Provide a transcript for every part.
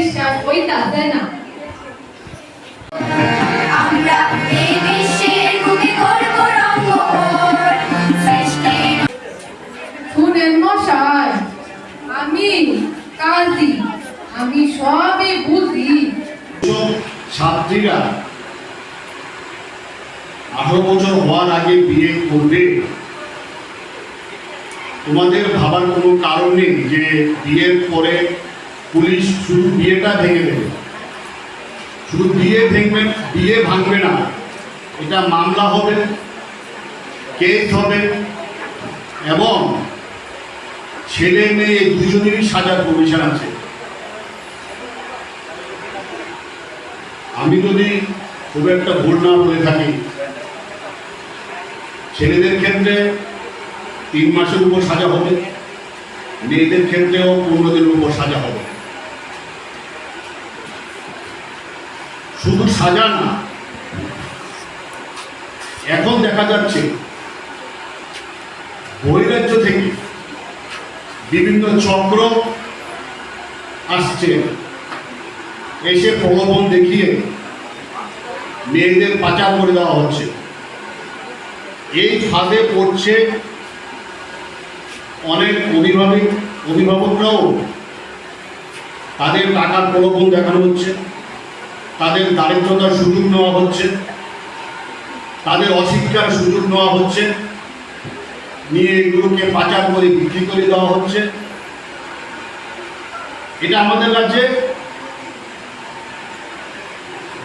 বিশ্বাস হইতাছে না। আমরা এই বিশ্বের বুকে করব রঙ্গন শুনেন মশাই আমি কাজী আমি সবই বুঝি। ছাত্রীরা আঠারো বছর হওয়ার আগে বিয়ে করবে। তোমাদের ভাবার কোনো কারণ নেই যে বিয়ের পরে পুলিশ শুধু বিয়েটা ভেঙে দেবে। শুধু বিয়ে ভেঙবে, বিয়ে ভাঙবে না। এটা মামলা হবে, কেস হবে, এবং ছেলে মেয়ে দুজনেরই সাজার প্রভিশন আছে। আমি যদি খুব একটা ভুল না বলে থাকি, ছেলেদের ক্ষেত্রে তিন মাসের উপর সাজা হবে, মেয়েদের ক্ষেত্রেও পনেরো দিনের উপর সাজা হবে। শুধু সাজা না, এখন দেখা যাচ্ছে বহিরাজ্য থেকে বিভিন্ন চক্র আসছে, এসে প্রলোভন দেখিয়ে মেয়েদের পাচার করে দেওয়া হচ্ছে। এই ফাঁদে পড়ছে অনেক অভিভাবক অভিভাবকরাও তাদের টাকার প্রলোভন দেখানো হচ্ছে। তাদের দারিদ্রতার সুযোগ নেওয়া হচ্ছে। তাদের অশিক্ষার সুযোগ নেওয়া হচ্ছে। নিয়ে এগুলোকে পাচার করে বিক্রি করে দেওয়া হচ্ছে। এটা আমাদের রাজ্যে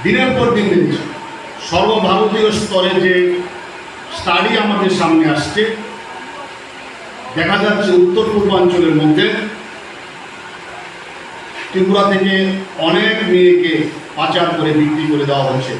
দিনের পর দিন সর্বভারতীয় স্তরে যে স্টাডি আমাদের সামনে আসছে, দেখা যাচ্ছে উত্তর পূর্বাঞ্চলের মধ্যে ত্রিপুরা থেকে অনেক মেয়েকে পাচার করে বিক্রি করে দেওয়া হচ্ছে।